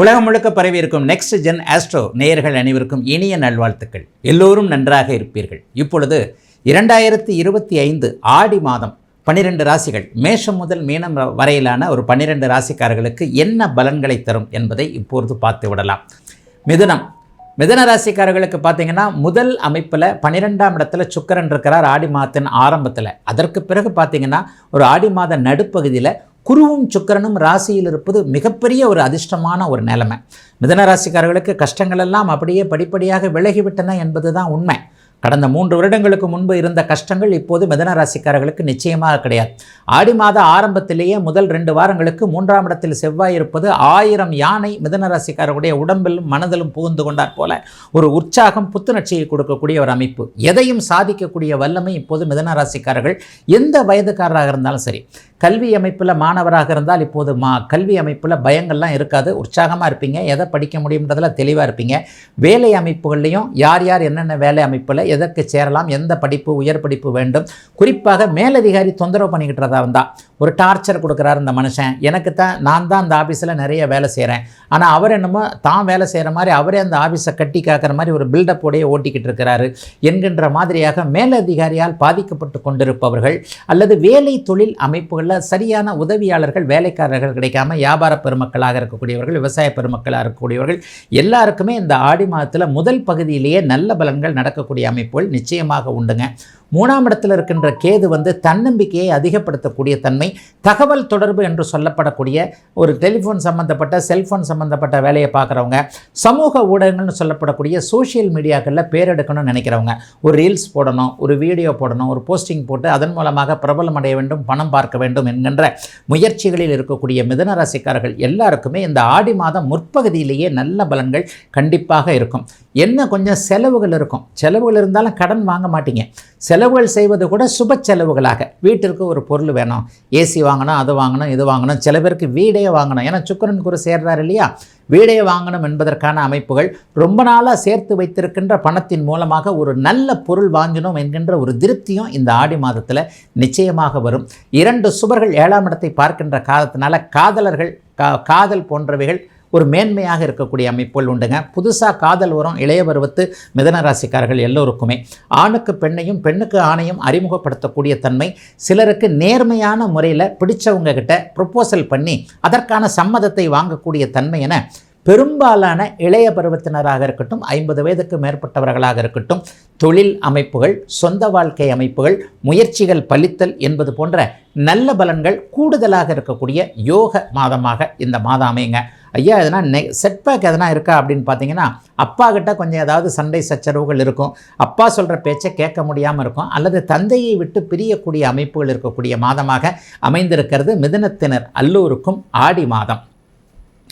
உலகம் முழுக்க பரவி இருக்கும் நெக்ஸ்ட் ஜென் ஆஸ்ட்ரோ நேயர்கள் அனைவருக்கும் இனிய நல்வாழ்த்துக்கள். எல்லோரும் நன்றாக இருப்பீர்கள். இப்பொழுது இரண்டாயிரத்தி இருபத்தி ஐந்து ஆடி மாதம் பன்னிரெண்டு ராசிகள் மேஷம் முதல் மீனம் வரையிலான ஒரு பன்னிரெண்டு ராசிக்காரர்களுக்கு என்ன பலன்களை தரும் என்பதை இப்பொழுது பார்த்து விடலாம். மிதுனம். மிதன ராசிக்காரர்களுக்கு பார்த்தீங்கன்னா முதல் அமைப்பில் பன்னிரெண்டாம் இடத்துல சுக்கரன் இருக்கிறார் ஆடி மாதத்தின் ஆரம்பத்தில். அதற்கு பிறகு பார்த்தீங்கன்னா ஒரு ஆடி மாத நடுப்பகுதியில் குருவும் சுக்கரனும் ராசியில் இருப்பது மிகப்பெரிய ஒரு அதிர்ஷ்டமான ஒரு நிலைமை. மிதன ராசிக்காரர்களுக்கு கஷ்டங்கள் எல்லாம் அப்படியே படிப்படியாக விலகிவிட்டன என்பது தான் உண்மை. கடந்த மூன்று வருடங்களுக்கு முன்பு இருந்த கஷ்டங்கள் இப்போது மிதன ராசிக்காரர்களுக்கு நிச்சயமாக கிடையாது. ஆடி மாத ஆரம்பத்திலேயே முதல் ரெண்டு வாரங்களுக்கு மூன்றாம் இடத்தில் செவ்வாய் இருப்பது ஆயிரம் யானை மிதன ராசிக்காரர்களுடைய உடம்பிலும் மனதிலும் புகுந்து கொண்டார் போல ஒரு உற்சாகம் புத்துணர்ச்சியை கொடுக்கக்கூடிய ஒரு அமைப்பு. எதையும் சாதிக்கக்கூடிய வல்லமை இப்போது மிதன ராசிக்காரர்கள் எந்த வயதுக்காரராக இருந்தாலும் சரி கல்வி அமைப்பில் மாணவராக இருந்தால் இப்போது மா கல்வி அமைப்பில் பயங்கள்லாம் இருக்காது. உற்சாகமாக இருப்பீங்க. எதை படிக்க முடியுன்றதில் தெளிவாக இருப்பீங்க. வேலை அமைப்புகள்லையும் யார் யார் என்னென்ன வேலை அமைப்பில் எதற்கு சேரலாம் எந்த படிப்பு உயர் படிப்பு வேண்டும். குறிப்பாக மேலதிகாரி தொந்தரவு பண்ணிக்கிட்டுறதா இருந்தால் ஒரு டார்ச்சர் கொடுக்குறாரு இந்த மனுஷன். எனக்கு தான் நான் தான் அந்த ஆஃபீஸில் நிறைய வேலை செய்கிறேன் ஆனால் அவர் என்னமோ தான் வேலை செய்கிற மாதிரி அவரே அந்த ஆஃபீஸை கட்டி காக்கிற மாதிரி ஒரு பில்டப்போடையே ஓட்டிக்கிட்டு இருக்கிறாரு என்கின்ற மாதிரியாக மேலதிகாரியால் பாதிக்கப்பட்டு கொண்டிருப்பவர்கள் அல்லது வேலை தொழில் அமைப்புகளில் சரியான உதவியாளர்கள் வேலைக்காரர்கள் கிடைக்காம வியாபார பெருமக்களாக இருக்கக்கூடியவர்கள் விவசாய பெருமக்களாக இருக்கக்கூடியவர்கள் எல்லாருக்குமே இந்த ஆடி மாதத்தில் முதல் பகுதியிலேயே நல்ல பலன்கள் நடக்கக்கூடிய அமைப்புகள் நிச்சயமாக உண்டுங்க. மூணாம் இடத்தில் இருக்கின்ற கேது வந்து தன்னம்பிக்கையை அதிகப்படுத்தக்கூடிய தன்மை தகவல் தொடர்பு என்று சொல்லப்படக்கூடிய ஒரு டெலிஃபோன் சம்மந்தப்பட்ட செல்ஃபோன் சம்மந்தப்பட்ட வேலையை பார்க்குறவங்க சமூக ஊடகங்கள்னு சொல்லப்படக்கூடிய சோஷியல் மீடியாக்களில் பேரெடுக்கணும்னு நினைக்கிறவங்க ஒரு ரீல்ஸ் போடணும் ஒரு வீடியோ போடணும் ஒரு போஸ்டிங் போட்டு அதன் மூலமாக பிரபலம் அடைய வேண்டும் பணம் பார்க்க வேண்டும் என்கின்ற முயற்சிகளில் இருக்கக்கூடிய மிதன ராசிக்காரர்கள் எல்லாருக்குமே இந்த ஆடி மாதம் முற்பகுதியிலேயே நல்ல பலன்கள் கண்டிப்பாக இருக்கும். என்ன கொஞ்சம் செலவுகள் இருக்கும்? செலவுகள் இருந்தாலும் கடன் வாங்க மாட்டீங்க. செலவுகள் செய்வது கூட சுப செலவுகளாக. வீட்டிற்கு ஒரு பொருள் வேணும். ஏசி வாங்கணும் அது வாங்கணும் இது வாங்கணும். சில பேருக்கு வீடே வாங்கணும். ஏன்னா சுக்கரன் குரு சேர்றாரு இல்லையா? வீடே வாங்கணும் என்பதற்கான அமைப்புகள் ரொம்ப நாளாக சேர்த்து வைத்திருக்கின்ற பணத்தின் மூலமாக ஒரு நல்ல பொருள் வாங்கினோம் என்கின்ற ஒரு திருப்தியும் இந்த ஆடி மாதத்தில் நிச்சயமாக வரும். இரண்டு சுபர்கள் ஏழாம் இடத்தை பார்க்கின்ற காலத்தினால காதலர்கள் கா காதல் போன்றவைகள் ஒரு மேன்மையாக இருக்கக்கூடிய அமைப்புகள் உண்டுங்க. புதுசாக காதல் வரும் இளைய பருவத்து மிதன ராசிக்காரர்கள் எல்லோருக்குமே ஆணுக்கு பெண்ணையும் பெண்ணுக்கு ஆணையும் அறிமுகப்படுத்தக்கூடிய தன்மை சிலருக்கு நேர்மையான முறையில் பிடிச்சவங்க கிட்ட ப்ரொப்போசல் பண்ணி அதற்கான சம்மதத்தை வாங்கக்கூடிய தன்மை என பெரும்பாலான இளைய பருவத்தினராக இருக்கட்டும் ஐம்பது வயதுக்கு மேற்பட்டவர்களாக இருக்கட்டும் தொழில் அமைப்புகள் சொந்த வாழ்க்கை அமைப்புகள் முயற்சிகள் பலித்தல் என்பது போன்ற நல்ல பலன்கள் கூடுதலாக இருக்கக்கூடிய யோக மாதமாக இந்த மாதம் அமையுங்க. ஐயா எதனா நெ செட்பேக் எதனா இருக்கா அப்படின்னு பார்த்தீங்கன்னா அப்பா கிட்ட கொஞ்சம் ஏதாவது சண்டை சச்சரவுகள் இருக்கும். அப்பா சொல்கிற பேச்சை கேட்க முடியாமல் இருக்கும். அல்லது தந்தையை விட்டு பிரியக்கூடிய அமைப்புகள் இருக்கக்கூடிய மாதமாக அமைந்திருக்கிறது மிதனத்தினர் அல்லோருக்கும் ஆடி மாதம்.